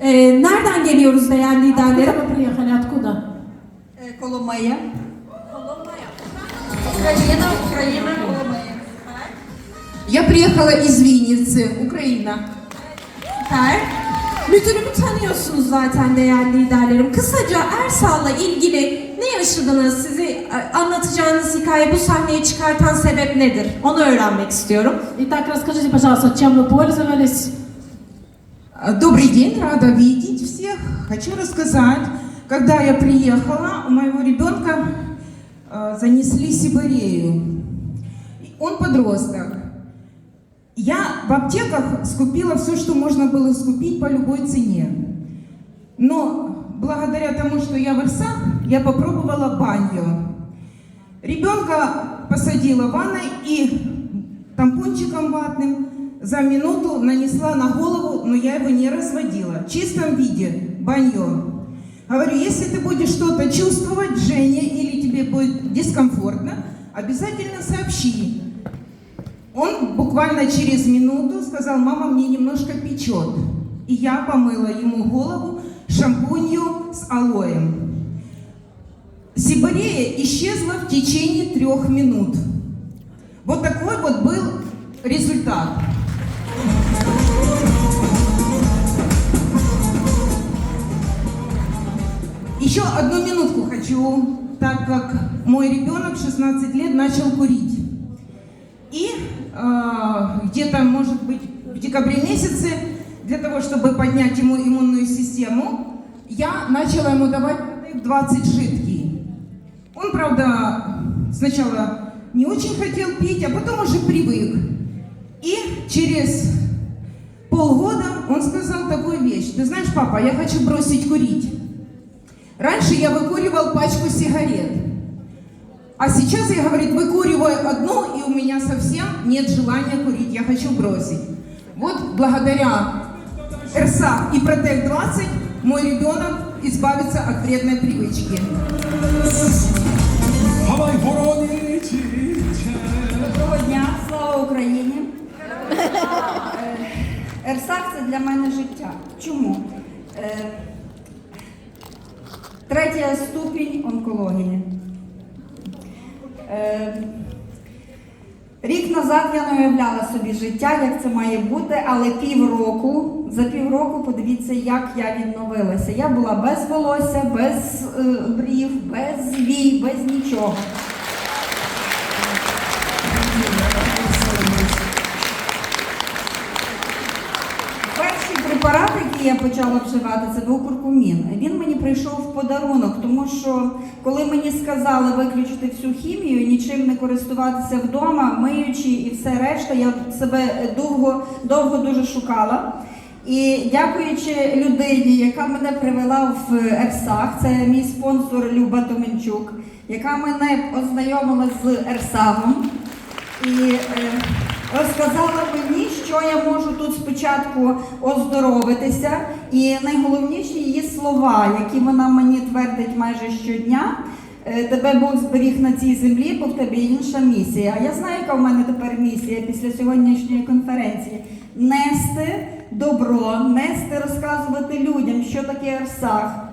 Ee, nereden geliyoruz değerli liderlerim? Откуда вы приехали? Откуда? Е, Коломия. Україна, Україна, Коломия. Я приехала из Винницы, Украина. Süper. Müdürümü tanıyorsunuz zaten değerli liderlerim. Kısaca Ersal'la ilgili ne yaşadınız? Sizi e, anlatacağınız hikaye bu sahneye çıkartan sebep nedir? Onu öğrenmek istiyorum. Итак, расскажите, пожалуйста, чем вы пользовались? Добрый день, рада видеть всех. Хочу рассказать, когда я приехала, у моего ребенка э, занесли сибирею. Он подросток. Я в аптеках скупила все, что можно было скупить по любой цене. Но благодаря тому, что я в Ирсах, я попробовала банью. Ребенка посадила в ванной и тампончиком ватным за минуту нанесла на голову, но я его не разводила. В чистом виде банье. Говорю, если ты будешь что-то чувствовать, Женя, или тебе будет дискомфортно, обязательно сообщи. Он буквально через минуту сказал, мама, мне немножко печет. И я помыла ему голову шампунью с алоем. Сибирея исчезла в течение трех минут. Вот такой вот был результат. Еще одну минутку хочу, так как мой ребенок в 16 лет начал курить. И э, где-то, может быть, в декабре месяце, для того, чтобы поднять ему иммунную систему, я начала ему давать протеин 20 жидкий. Он, правда, сначала не очень хотел пить, а потом уже привык. И через полгода он сказал такую вещь. Ты знаешь, папа, я хочу бросить курить. Раньше я выкуривал пачку сигарет. А сейчас я, говорит, выкуриваю одну, и у меня совсем нет желания курить. Я хочу бросить. Вот благодаря РСА и Протек 20 мой ребенок избавится от вредной привычки. Хавай вороні чіче. Доброго дня, слава Україні. Е, Ерсак це для мене життя. Чому? Третя ступінь онкології. Е, Рік назад я не уявляла собі життя, як це має бути, але півроку, за півроку подивіться, як я відновилася. Я була без волосся, без е, брів, без вій, без нічого. Який я почала вживати, це був куркумін. Він мені прийшов в подарунок, тому що коли мені сказали виключити всю хімію, нічим не користуватися вдома, миючи і все решта, я себе довго, довго дуже шукала. І дякуючи людині, яка мене привела в Ерсах, це мій спонсор Люба Томенчук, яка мене ознайомила з Ерсагом і е, розказала мені, що я можу тут спочатку оздоровитися. І найголовніші її слова, які вона мені твердить майже щодня. е, Тебе Бог зберіг на цій землі, бо в тебе інша місія. А я знаю, яка в мене тепер місія після сьогоднішньої конференції нести добро, нести, розказувати людям, що таке Арсах.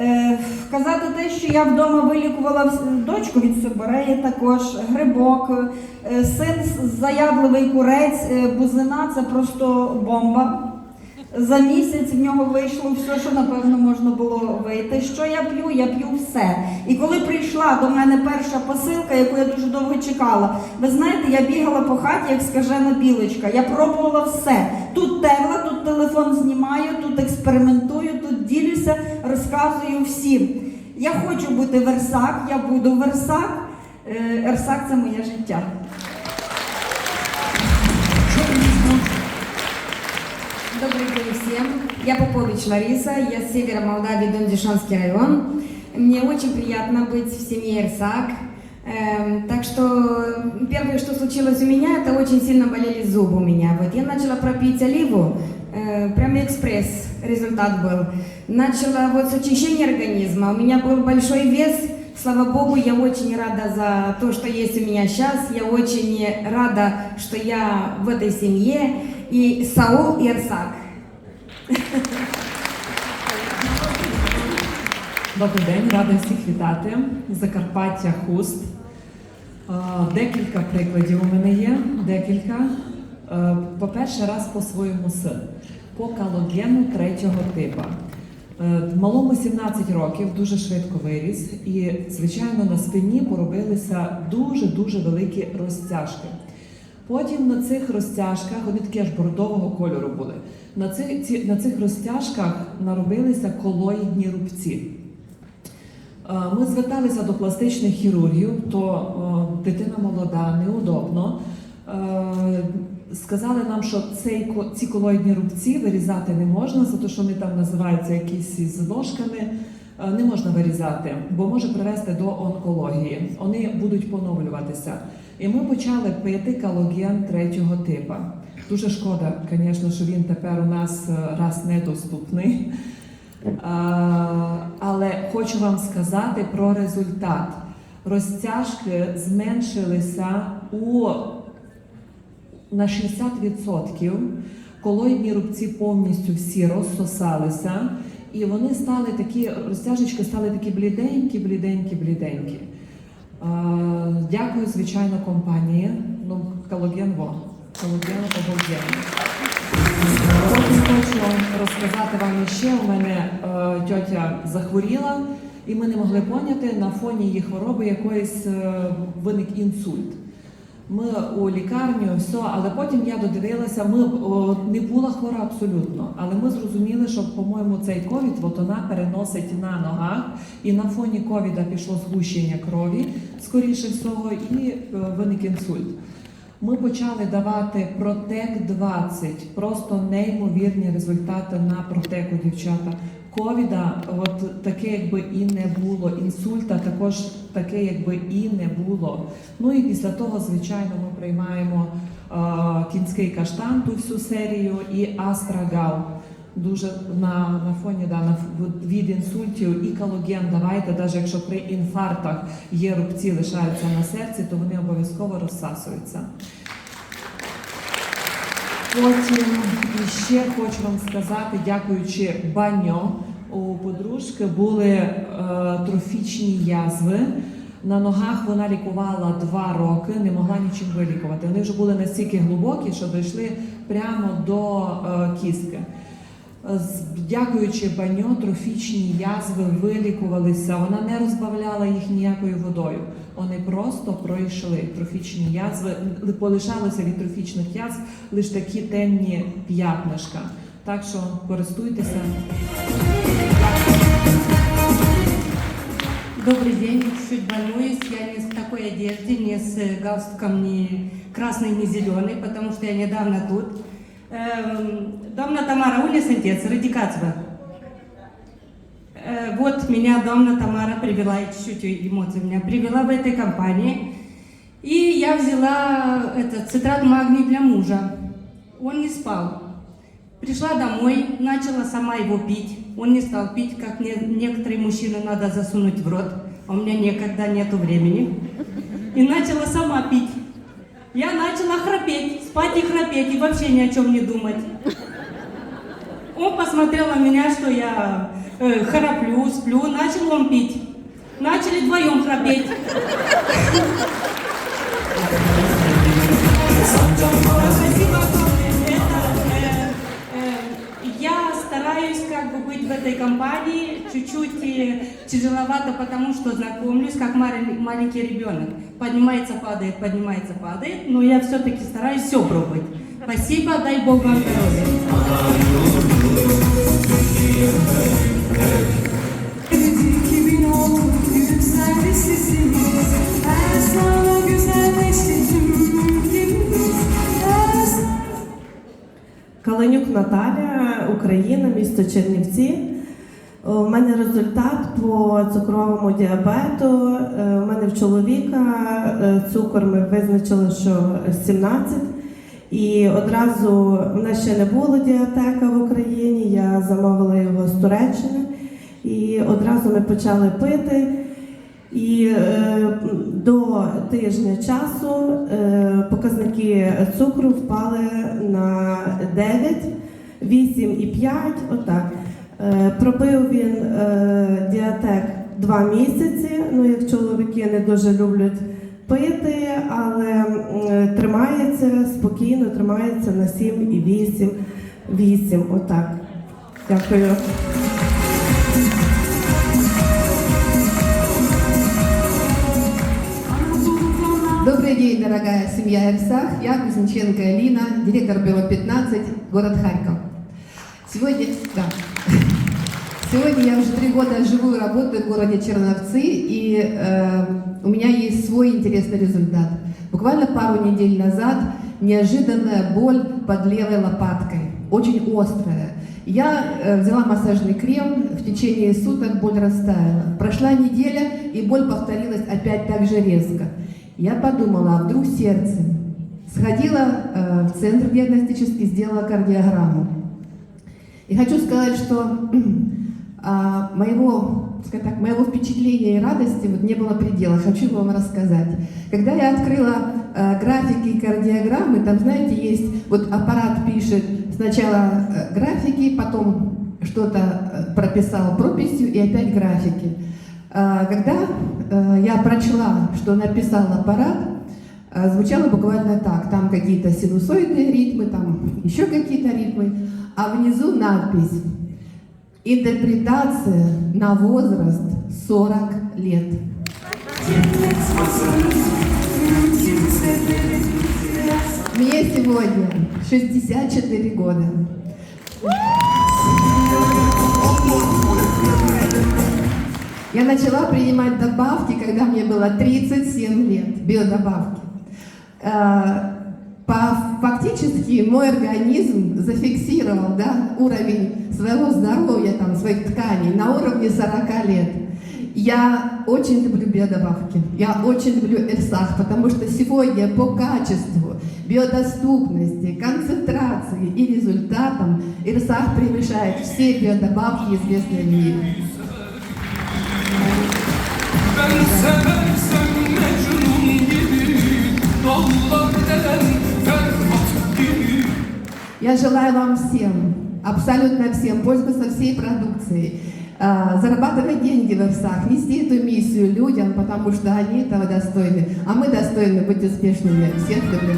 Е, Казати те, що я вдома вилікувала дочку від сибиреї, також грибок, е, син заядливий курець, е, бузина це просто бомба. За місяць в нього вийшло все, що напевно можна було вийти. Що я п'ю? Я п'ю все. І коли прийшла до мене перша посилка, яку я дуже довго чекала, ви знаєте, я бігала по хаті, як скажена білочка. Я пробувала все. Тут терла, тут телефон знімаю, тут експериментую, тут ділюся, розказую всім. Я хочу бути версак, я буду версак. Е, Ерсак це моє життя. Добрый день всем. Я Попович Лариса, я с севера Молдавии, Дондишанский район. Мне очень приятно быть в семье Ирсак. Эм, так что первое, что случилось у меня, это очень сильно болели зубы у меня. Вот я начала пропить оливу, э, прям экспресс результат был. Начала вот с очищения организма. У меня был большой вес. Слава Богу, я очень рада за то, что есть у меня сейчас. Я очень рада, что я в этой семье. И Саул и Арсак. Добрий день, рада всіх вітати. Закарпаття Хуст. Е, Декілька прикладів у мене є. Декілька. Е, По-перше, раз по своєму сину. По калогену третього типу. Малому 17 років, дуже швидко виріс, і, звичайно, на спині поробилися дуже-дуже великі розтяжки. Потім на цих розтяжках, вони такі аж бордового кольору були. На цих, ці, на цих розтяжках наробилися колоїдні рубці. Е, Ми зверталися до пластичних хірургів, то е, дитина молода, неудобно. Е, Сказали нам, що цей, ці колоїдні рубці вирізати не можна, за те, що вони там називаються якісь із ложками. Не можна вирізати, бо може привести до онкології. Вони будуть поновлюватися. І ми почали пити калоген третього типу. Дуже шкода, звісно, що він тепер у нас е, раз недоступний. Але хочу вам сказати про результат. Розтяжки зменшилися у на 60%. Колоїдні рубці повністю всі розсосалися, і вони стали такі, розтяжечки стали такі бліденькі, бліденькі, бліденькі. А, Дякую, звичайно, компанії. Ну, Калог'енво во. Калоген. Потім хочу розказати вам ще. У мене е, тьотя захворіла, і ми не могли поняти на фоні її хвороби якоїсь е, виник інсульт. Ми у лікарню, все, але потім я додивилася, ми о, не була хвора абсолютно, але ми зрозуміли, що, по-моєму, цей ковід от вона переносить на ногах, і на фоні ковіда пішло згущення крові, скоріше всього, і е, виник інсульт. Ми почали давати Протек 20, просто неймовірні результати на протеку, дівчата. Ковіда, от таке, якби і не було. Інсульта також таке, якби і не було. Ну і після того, звичайно, ми приймаємо кінський каштан, ту всю серію, і Астрагал. Дуже на, на фоні да, на, від інсультів і калоген давайте, навіть якщо при інфарктах є рубці, лишаються на серці, то вони обов'язково розсасуються. Потім ще хочу вам сказати, дякуючи баньо, у подружки були е, трофічні язви. На ногах вона лікувала два роки, не могла нічим вилікувати. Вони вже були настільки глибокі, що дійшли прямо до е, кістки. Дякуючи баньо, трофічні язви вилікувалися. Вона не розбавляла їх ніякою водою. Вони просто пройшли трофічні язви, полишалися від трофічних язв лише такі темні п'ятнишка. Так що користуйтеся. Добрый день, чуть волнуюсь, я не в такой одежде, не с галстуком ни красный, ни зеленый, потому что я недавно тут. Эм, Домна Тамара, улиц отец, радикацба. Э, Вот меня Домна Тамара привела, и чуть-чуть эмоций меня привела в этой компании. И я взяла этот цитрат магний для мужа. Он не спал. Пришла домой, начала сама его пить. Он не стал пить, как не- некоторые мужчины надо засунуть в рот. А у меня никогда нету времени. И начала сама пить. Я начала храпеть, спать и храпеть, и вообще ни о чем не думать. Он посмотрел на меня, что я э, храплю, сплю, начал он пить. Начали вдвоем храпеть. Спасибо стараюсь как бы быть в этой компании чуть-чуть тяжеловато, потому что знакомлюсь как малень- маленький ребенок. Поднимается, падает, поднимается, падает, но я все-таки стараюсь все пробовать. Спасибо, дай Бог вам здоровья. Каленюк Наталя, Україна, місто Чернівці. У мене результат по цукровому діабету. Е, У мене в чоловіка е, цукор ми визначили, що 17. І одразу в нас ще не було діатека в Україні. Я замовила його з Туреччини. І одразу ми почали пити. І е, до тижня часу е, показники цукру впали на 9, 8 і 5, отак. Е, Пробив він е, діатек два місяці. Ну, як чоловіки не дуже люблять пити, але м, тримається спокійно, тримається на 7 і 8. 8, отак. Дякую. Добрый день, дорогая семья Эрсах. Я Кузнеченко Алина, директор бюро 15, город Харьков. Сегодня, да. Сегодня я уже три года живу и работаю в городе Черновцы, и э, у меня есть свой интересный результат. Буквально пару недель назад неожиданная боль под левой лопаткой, очень острая. Я э, взяла массажный крем, в течение суток боль растаяла. Прошла неделя, и боль повторилась опять так же резко. Я подумала, а вдруг сердце? Сходила э, в центр диагностический, сделала кардиограмму. И хочу сказать, что а, моего, скажем так, моего впечатления и радости вот не было предела. Хочу вам рассказать. Когда я открыла э, графики и кардиограммы, там, знаете, есть, вот аппарат пишет сначала э, графики, потом что-то прописал прописью и опять графики. А, Когда э, я прочла, что написал аппарат, э, звучало буквально так. Там какие-то синусоидные ритмы, там еще какие-то ритмы, а внизу надпись «Интерпретация на возраст 40 лет». Мне сегодня 64 года. Я начала принимать добавки, когда мне было 37 лет, биодобавки. Э, Фактически мой организм зафиксировал да, уровень своего здоровья, там, своих тканей на уровне 40 лет. Я очень люблю биодобавки, я очень люблю Эрсах, потому что сегодня по качеству, биодоступности, концентрации и результатам Эрсах превышает все биодобавки, известные в мире. Я желаю вам всем, абсолютно всем, пользоваться всей продукцией, а, зарабатывать деньги в Эрсах, нести эту миссию людям, потому что они этого достойны, а мы достойны быть успешными. Всех люблю.